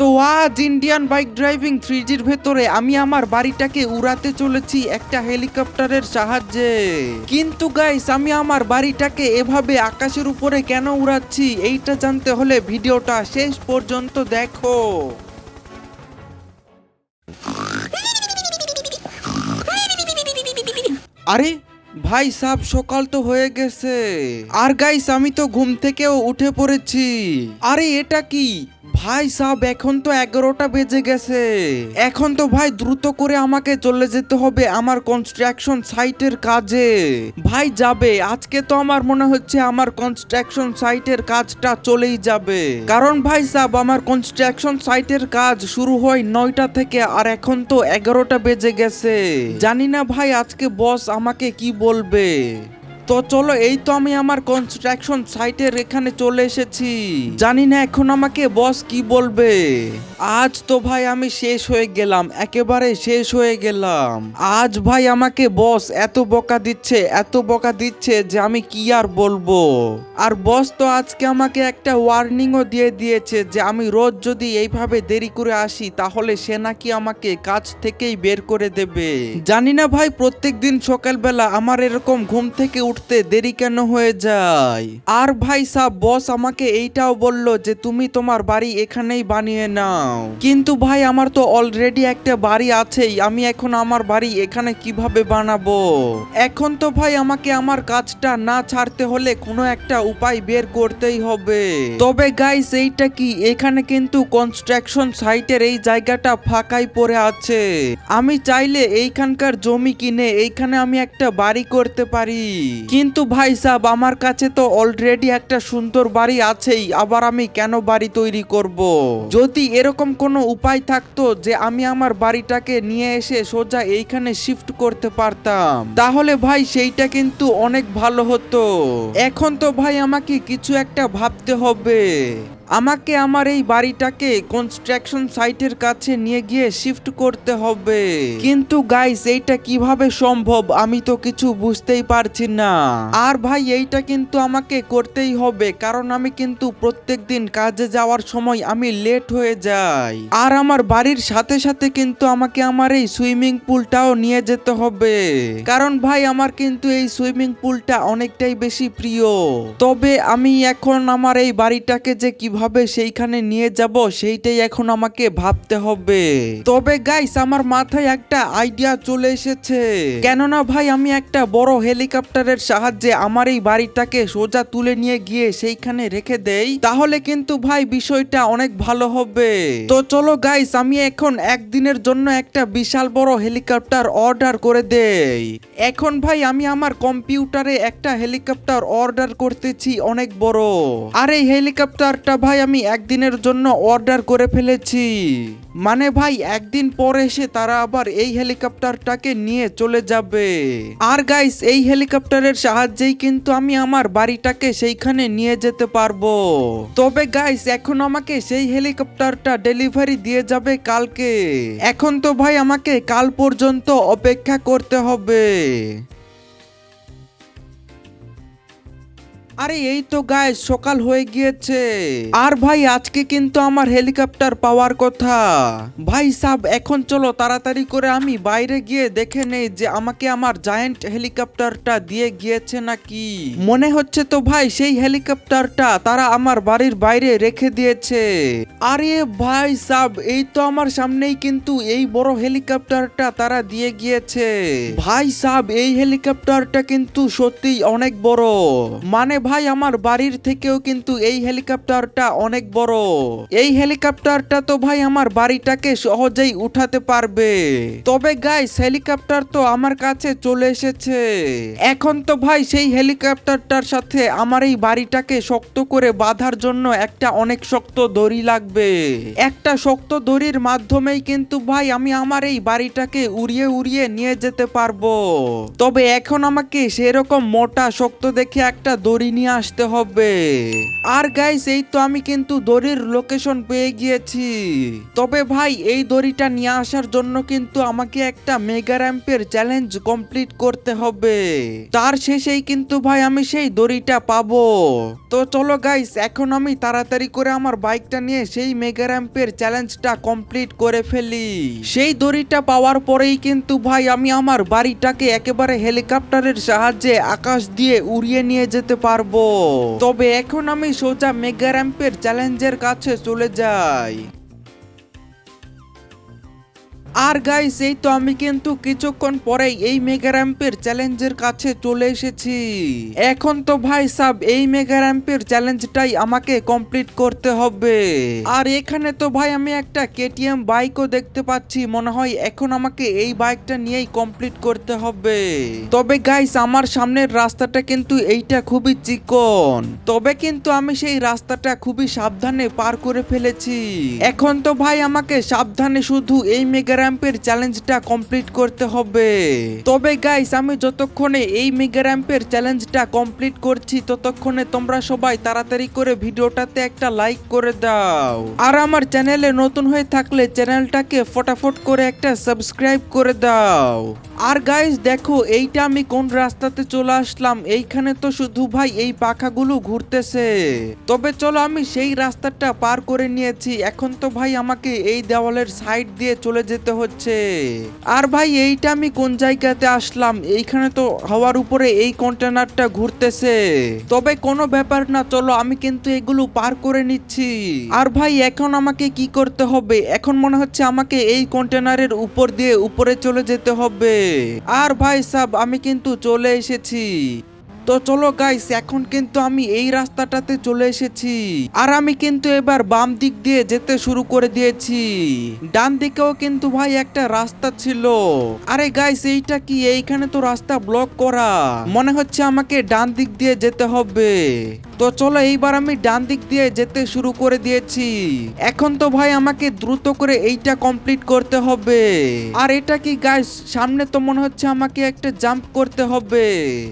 তো আজ Indian bike driving থ্রিজির ভেতরে আমি আমার বাড়িটাকে উড়াতে চলেছি একটা হেলিকপ্টারের সাহায্যে। কিন্তু গাইস আমি আমার বাড়িটাকে এভাবে আকাশের উপরে কেন উড়াচ্ছি? এইটা জানতে হলে ভিডিওটা শেষ পর্যন্ত দেখো। আরে ভাই সাব সকাল তো হয়ে গেছে। আর গাইস আমি তো ঘুম থেকেও উঠে পড়েছি। আরে, এটা কি? ভাই সাব এখন তো এগারোটা বেজে গেছে। এখন তো ভাই, দ্রুত করে আমাকে চলে যেতে হবে আমার কনস্ট্রাকশন সাইটের কাজে। ভাই, যাবে। আজকে তো আমার মনে হচ্ছে আমার কনস্ট্রাকশন সাইটের কাজটা চলেই যাবে। কারণ ভাই সাব আমার কনস্ট্রাকশন সাইটের কাজ শুরু হয় নয়টা থেকে, আর এখন তো এগারোটা বেজে গেছে। জানি না ভাই, আজকে বস আমাকে কি বলবে তো চলো, এই তো আমি আমার কনস্ট্রাকশন সাইটের এখানে চলে এসেছি। জানি না এখন আমাকে বস কি বলবে। আজ তো ভাই আমি শেষ হয়ে গেলাম, একেবারে শেষ হয়ে গেলাম। আজ ভাই আমাকে বস এত বকা দিচ্ছে, এত বকা দিচ্ছে যে আমি কি আর বলব। আর বস তো আজকে আমাকে একটা ওয়ার্নিংও দিয়ে দিয়েছে যে আমি রোজ যদি এইভাবে দেরি করে আসি, তাহলে সে নাকি আমাকে কাজ থেকেই বের করে দেবে। জানি না ভাই প্রত্যেক দিন সকালবেলা আমার এরকম ঘুম থেকে উঠতে দেরি কেন হয়ে যায়? আর ভাই সাহ বস আমাকে এইটাও বলল যে তুমি তোমার বাড়ি এখানেই বানিয়ে নাও। কিন্তু ভাই, আমার তো অলরেডি একটা বাড়ি আছেই, আমি এখন আমার বাড়ি এখানে কীভাবে বানাবো? এখন তো ভাই, আমাকে আমার কাজটা না ছাড়তে হলে কোনো একটা উপায় বের করতেই হবে। তবে গাইস এইটা কি? এখানে কিন্তু কনস্ট্রাকশন সাইটের এই জায়গাটা ফাঁকাই পড়ে আছে। আমি চাইলে এইখানকার জমি কিনে এইখানে আমি একটা বাড়ি করতে পারি। কিন্তু ভাই সাহেব, আমার কাছে তো অলরেডি একটা সুন্দর বাড়ি আছেই, আবার আমি কেন বাড়ি তৈরি করব। যদি এরকম কোনো উপায় থাকতো যে আমি আমার বাড়িটাকে নিয়ে এসে সোজা এইখানে শিফট করতে পারতাম, তাহলে ভাই সেইটা কিন্তু অনেক ভালো হতো এখন তো ভাই আমাকে কিছু একটা ভাবতে হবে আমাকে আমার এই বাড়িটাকে কনস্ট্রাকশন সাইটের কাছে নিয়ে গিয়ে শিফট করতে হবে। কিন্তু গাইস এইটা কীভাবে সম্ভব? আমি তো কিছু বুঝতেই পারছি না। আর ভাই, এইটা কিন্তু আমাকে করতেই হবে, কারণ আমি কিন্তু প্রত্যেকদিন কাজে যাওয়ার সময় আমি লেট হয়ে যাই। আর আমার বাড়ির সাথে সাথে কিন্তু আমাকে আমার এই সুইমিং পুলটাও নিয়ে যেতে হবে। কারণ ভাই, আমার কিন্তু এই সুইমিং পুলটা অনেকটাই বেশি প্রিয়। তবে আমি এখন আমার এই বাড়িটাকে যে কীভাবে সেইখানে নিয়ে যাব, সেইটাই এখন আমাকে ভাবতে হবে। তবে গাইস আমার মাথায় একটা আইডিয়া চলে এসেছে। কেননা ভাই, আমি একটা বড় হেলিকপ্টারের সাহায্যে আমার এই বাড়িটাকে সোজা তুলে নিয়ে গিয়ে সেইখানে রেখে দেই, তাহলে কিন্তু ভাই বিষয়টা অনেক ভালো হবে। তো চলো গাইস আমি এখন একদিনের জন্য একটা বিশাল বড় হেলিকপ্টার অর্ডার করে দেই। এখন ভাই, আমি আমার কম্পিউটারে একটা হেলিকপ্টার অর্ডার করতেছি, অনেক বড়। আর এই হেলিকপ্টারটা ভাই, আমি একদিনের জন্য অর্ডার করে ফেলেছি। মানে ভাই, একদিন পরে এসে তারা আবার এই হেলিকপ্টারটাকে নিয়ে চলে যাবে। আর গাইস এই হেলিকপ্টারের সাহায্যেই কিন্তু আমি আমার বাড়িটাকে সেইখানে নিয়ে যেতে পারব। তবে গাইস এখন আমাকে সেই হেলিকপ্টারটা ডেলিভারি দিয়ে যাবে কালকে। এখন তো ভাই, আমাকে কাল পর্যন্ত অপেক্ষা করতে হবে। আরে এই তো গায়ে সকাল হয়ে গিয়েছে। আর ভাই, আজকে কিন্তু আমার হেলিকপ্টার পাওয়ার কথা। ভাই সাব, এখন চলো তাড়াতাড়ি করে আমি বাইরে গিয়ে দেখে নেই যে আমাকে আমার জায়েন্ট হেলিকপ্টারটা দিয়ে গিয়েছে নাকি। মনে হচ্ছে তো ভাই, সেই হেলিকপ্টারটা তারা আমার বাড়ির বাইরে রেখে দিয়েছে। আরে ভাই সাব, এই তো আমার সামনেই কিন্তু এই বড় হেলিকপ্টারটা তারা দিয়ে গিয়েছে। ভাই সাব, এই হেলিকপ্টারটা কিন্তু সত্যিই অনেক বড়। মানে ভাই, আমার বাড়ির থেকেও কিন্তু এই হেলিকপ্টারটা অনেক বড়। এই হেলিকপ্টারটা তো ভাই, আমার বাড়িটাকে সহজেই উঠাতে পারবে। তবে গাইস হেলিকপ্টার তো আমার কাছে চলে এসেছে। এখন তো ভাই, সেই হেলিকপ্টারটার সাথে আমার এই বাড়িটাকে শক্ত করে বাঁধার জন্য একটা অনেক শক্ত দড়ি লাগবে। একটা শক্ত দড়ির মাধ্যমেই কিন্তু ভাই, আমি আমার এই বাড়িটাকে উড়িয়ে উড়িয়ে নিয়ে যেতে পারব। তবে এখন আমাকে সেরকম মোটা, শক্ত দেখে একটা দড়ি নিয়ে আসতে হবে। আর গাইস এই তো আমি কিন্তু দড়ির লোকেশন পেয়ে গিয়েছি। তবে ভাই, এই দড়িটা নিয়ে আসার জন্য কিন্তু আমাকে একটা মেগা র্যাম্পের চ্যালেঞ্জ কমপ্লিট করতে হবে। তার শেষেই কিন্তু ভাই, আমি সেই দড়িটা পাবো। তো চলো গাইস এখন আমি তাড়াতাড়ি করে আমার বাইকটা নিয়ে সেই মেগা র্যাম্পের চ্যালেঞ্জটা কমপ্লিট করে ফেলি। সেই দড়িটা পাওয়ার পরেই কিন্তু ভাই, আমি আমার বাড়িটাকে একেবারে হেলিকপ্টারের সাহায্যে আকাশ দিয়ে উড়িয়ে নিয়ে যেতে পারব। তবে এখন আমি সোজা মেগা র্যাম্পের চ্যালেঞ্জের কাছে চলে যাই। আর গাইস এই তো আমি কিন্তু কিছুক্ষণ পরেই এই মেগা র্যাম্পের চ্যালেঞ্জের কাছে চলে এসেছি। এখন তো ভাই সাব, এই মেগা র্যাম্পের চ্যালেঞ্জটাই আমাকে কমপ্লিট করতে হবে। আর এখানে তো ভাই আমি একটা কেটিএম বাইকও দেখতে পাচ্ছি, মনে হয় এখন আমাকে এই বাইকটা নিয়েই কমপ্লিট করতে হবে। তবে গাইস আমার সামনের রাস্তাটা কিন্তু এইটা খুবই চিকন। তবে কিন্তু আমি সেই রাস্তাটা খুবই সাবধানে পার করে ফেলেছি। এখন তো ভাই আমাকে সাবধানে শুধু এই মেগা র্যাম্পের চ্যালেঞ্জটা কমপ্লিট করতে হবে। তবে গাইস আমি যতক্ষণে এই মেগা র্যাম্পের চ্যালেঞ্জটা কমপ্লিট করছি, ততক্ষণে তোমরা সবাই তাড়াতাড়ি করে ভিডিওটাতে একটা লাইক করে দাও। আর আমার চ্যানেলে নতুন হয়ে থাকলে চ্যানেলটাকে ফটাফট করে একটা সাবস্ক্রাইব করে দাও। আর গাইস দেখো, এইটা আমি কোন রাস্তাতে চলে আসলাম? এইখানে তো শুধু ভাই এই পাখাগুলো ঘুরতেছে। তবে চলো, আমি সেই রাস্তাটা পার করে নিয়েছি। এখন তো ভাই আমাকে এই দেওয়ালের সাইড দিয়ে চলে যেতে হচ্ছে। আর ভাই, এইটা আমি কোন জায়গাতে আসলাম? এইখানে তো হাওয়ার উপরে এই কন্টেনারটা ঘুরতেছে। তবে কোনো ব্যাপার না, চলো আমি কিন্তু এগুলো পার করে নিচ্ছি। আর ভাই, এখন আমাকে কি করতে হবে? এখন মনে হচ্ছে আমাকে এই কন্টেনারের উপর দিয়ে উপরে চলে যেতে হবে। আর ভাই সাব, আমি কিন্তু চলে এসেছি। তো চলো গাইস এখন কিন্তু আমি এই রাস্তাটাতে চলে এসেছি। আর আমি কিন্তু এবার বাম দিক দিয়ে যেতে শুরু করে দিয়েছি। ডান দিকেও কিন্তু ভাই একটা রাস্তা ছিল। আরে গাইস এইটা কি? এইখানে তো রাস্তা ব্লক করা। মনে হচ্ছে আমাকে ডান দিক দিয়ে যেতে হবে। তো চলো এইবার আমি ডান দিক দিয়ে যেতে শুরু করে দিয়েছি। এখন তো ভাই আমাকে দ্রুত করে এইটা কমপ্লিট করতে হবে। আর এটা কি গাইস সামনে তো মনে হচ্ছে আমাকে একটা জাম্প করতে হবে।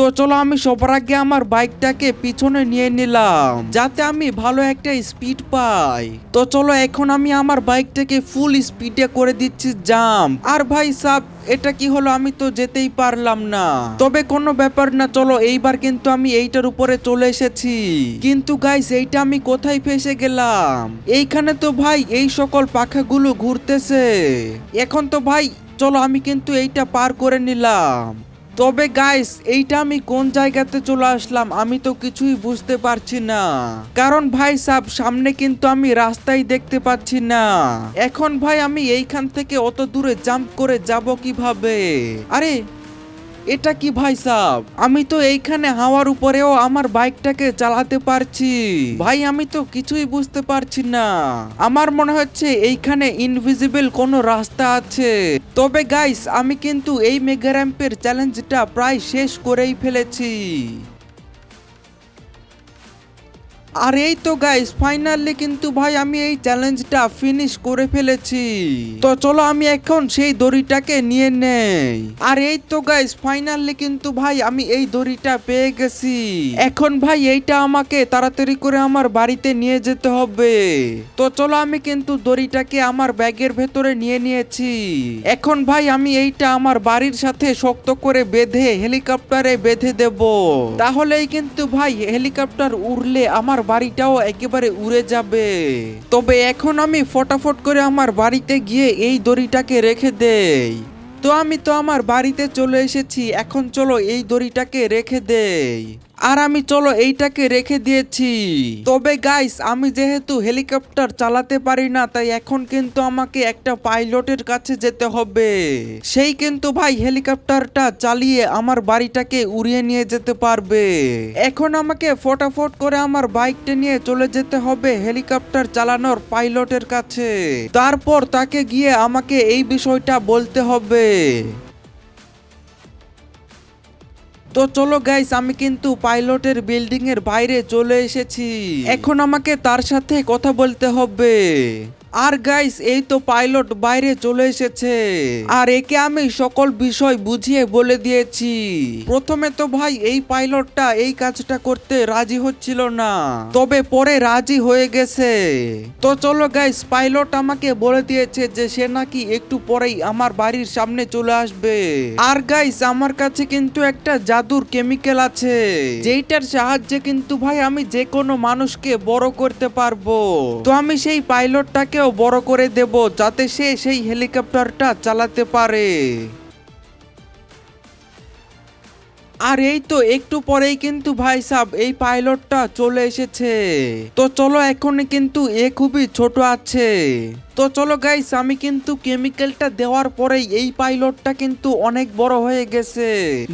তো চলো আমি সবার আগে আমার বাইকটাকে পিছনে নিয়ে নিলাম, যাতে আমি ভালো একটা স্পিড পাই। তো চলো এখন আমি আমার বাইকটাকে ফুল স্পিডে করে দিচ্ছি জাম্প আর ভাই সাব, এটা কি হলো? আমি তো যেতেই পারলাম না। তবে কোনো ব্যাপার না, চলো এইবার কিন্তু আমি এইটার উপরে চলে এসেছি। কিন্তু গাইস এইটা আমি কোথায় ফেসে গেলাম? এইখানে তো ভাই, এই সকল পাখাগুলো ঘুরতেছে। এখন তো ভাই, চলো আমি কিন্তু এইটা পার করে নিলাম। তবে গাইস এইটা আমি কোন জায়গাতে চলে আসলাম, আমি তো কিছুই বুঝতে পারছি না। কারণ ভাই সাব সামনে কিন্তু আমি রাস্তাই দেখতে পাচ্ছি না। এখন ভাই, আমি এইখান থেকে অত দূরে জাম্প করে যাব কীভাবে? আরে এটা কি ভাই সাহ আমি তো এইখানে হাওয়ার উপরেও আমার বাইকটাকে চালাতে পারছি। ভাই, আমি তো কিছুই বুঝতে পারছি না। আমার মনে হচ্ছে এইখানে ইনভিজিবল কোনো রাস্তা আছে। তবে গাইস আমি কিন্তু এই মেগা র্যাম্পের চ্যালেঞ্জটা প্রায় শেষ করেই ফেলেছি। আর এই তো গাইস ফাইনালি কিন্তু ভাই আমি এই চ্যালেঞ্জটা ফিনিশ করে ফেলেছি। তো চলো আমি এখন সেই দড়িটাকে নিয়ে নেই। আর এই তো গাইস ফাইনালি কিন্তু ভাই আমি এই দড়িটা পেয়ে গেছি। এখন ভাই এইটা আমাকে তাড়াতাড়ি করে আমার বাড়িতে নিয়ে যেতে হবে। তো চলো আমি কিন্তু দড়িটাকে আমার ব্যাগের ভেতরে নিয়ে নিয়েছি। এখন ভাই আমি এইটা আমার বাড়ির সাথে শক্ত করে বেঁধে হেলিকপ্টারে বেঁধে দেব। তাহলেই কিন্তু ভাই হেলিকপ্টার উড়লে আমার বাড়িটাও একেবারে উড়ে যাবে। তবে এখন আমি ফটাফট করে আমার বাড়িতে গিয়ে এই দড়িটাকে রেখে দেই। তো আমি তো আমার বাড়িতে চলে এসেছি, এখন চলো এই দড়িটাকে রেখে দেই। আর আমি, চলো এইটাকে রেখে দিয়েছি। তবে গাইস আমি যেহেতু হেলিকপ্টার চালাতে পারি না, তাই এখন কিন্তু আমাকে একটা পাইলটের কাছে যেতে হবে। সেই কিন্তু ভাই হেলিকপ্টারটা চালিয়ে আমার বাড়িটাকে উড়িয়ে নিয়ে যেতে পারবে। এখন আমাকে ফটাফট করে আমার বাইকটা নিয়ে চলে যেতে হবে হেলিকপ্টার চালানোর পাইলটের কাছে। তারপর তাকে গিয়ে আমাকে এই বিষয়টা বলতে হবে। তো চলো গাইস আমি কিন্তু পাইলটের বিল্ডিং এর বাইরে চলে এসেছি। এখন আমাকে তার সাথে কথা বলতে হবে। আর গাইস এই তো পাইলট বাইরে চলে এসেছে। আর একে আমি সকল বিষয় বুঝিয়ে বলে দিয়েছি। প্রথমে তো ভাই, এই পাইলটটা এই কাজটা করতে রাজি হচ্ছিল না। তবে পরে রাজি হয়ে গেছে। তো চলো গাইস পাইলট আমাকে বলে দিয়েছে যে সে নাকি একটু পরেই আমার বাড়ির সামনে চলে আসবে। আর গাইস আমার কাছে কিন্তু একটা জাদুর কেমিক্যাল আছে। যেইটার সাহায্যে কিন্তু ভাই, আমি যে কোনো মানুষকে বড় করতে পারব। তো আমি সেই বড় করে দেব যাতে সে সেই হেলিকপ্টারটা চালাতে পারে। আর এই তো একটু পরেই কিন্তু ভাই সাহ এই পাইলটটা চলে এসেছে। তো চলো এখন কিন্তু এ খুবই ছোট আছে। তো চলো গাইস আমি কিন্তু কেমিক্যালটা দেওয়ার পরেই এই পাইলটটা কিন্তু অনেক বড় হয়ে গেছে।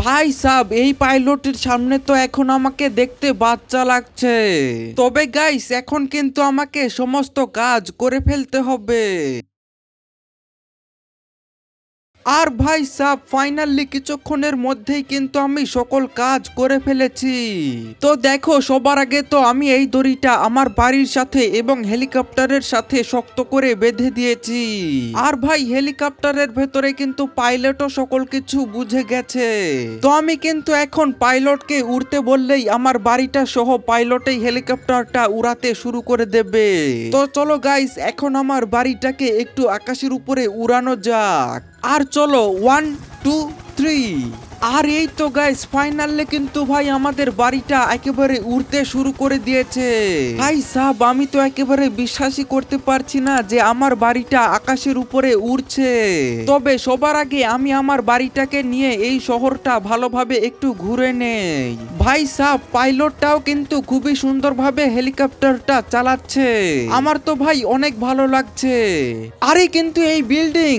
ভাই সাহ এই পাইলটের সামনে তো এখন আমাকে দেখতে বাচ্চা লাগছে। তবে গাইস এখন কিন্তু আমাকে সমস্ত কাজ করে ফেলতে হবে। আর ভাই সাহ ফাইনালি কিছুক্ষণের মধ্যেই কিন্তু আমি সকল কাজ করে ফেলেছি। তো দেখো, সবার আগে তো আমি এই দড়িটা আমার বাড়ির সাথে এবং হেলিকপ্টারের সাথে শক্ত করে বেঁধে দিয়েছি। আর ভাই, হেলিকপ্টারের ভেতরে কিন্তু পাইলটও সকল কিছু বুঝে গেছে। তো আমি কিন্তু এখন পাইলটকে উড়তে বললেই আমার বাড়িটা সহ পাইলটেই হেলিকপ্টারটা উড়াতে শুরু করে দেবে। তো চলো গাইস এখন আমার বাড়িটাকে একটু আকাশের উপরে উড়ানো যাক। আর চলো ওয়ান টু থ্রি আর এই তো গাইস ফাইনালে কিন্তু ভাই আমাদের বাড়িটা একেবারে উড়তে শুরু করে দিয়েছে। ভাই সাহ আমি তো একেবারে বিশ্বাসই করতে পারছি না যে আমার বাড়িটা আকাশের উপরে উড়ছে। তবে সবার আগে আমি আমার বাড়িটাকে নিয়ে এই শহরটা ভালোভাবে একটু ঘুরে নেই। ভাই সাহ পাইলটটাও কিন্তু খুবই সুন্দরভাবে হেলিকপ্টারটা চালাচ্ছে। আমার তো ভাই অনেক ভালো লাগছে। আরে কিন্তু এই বিল্ডিং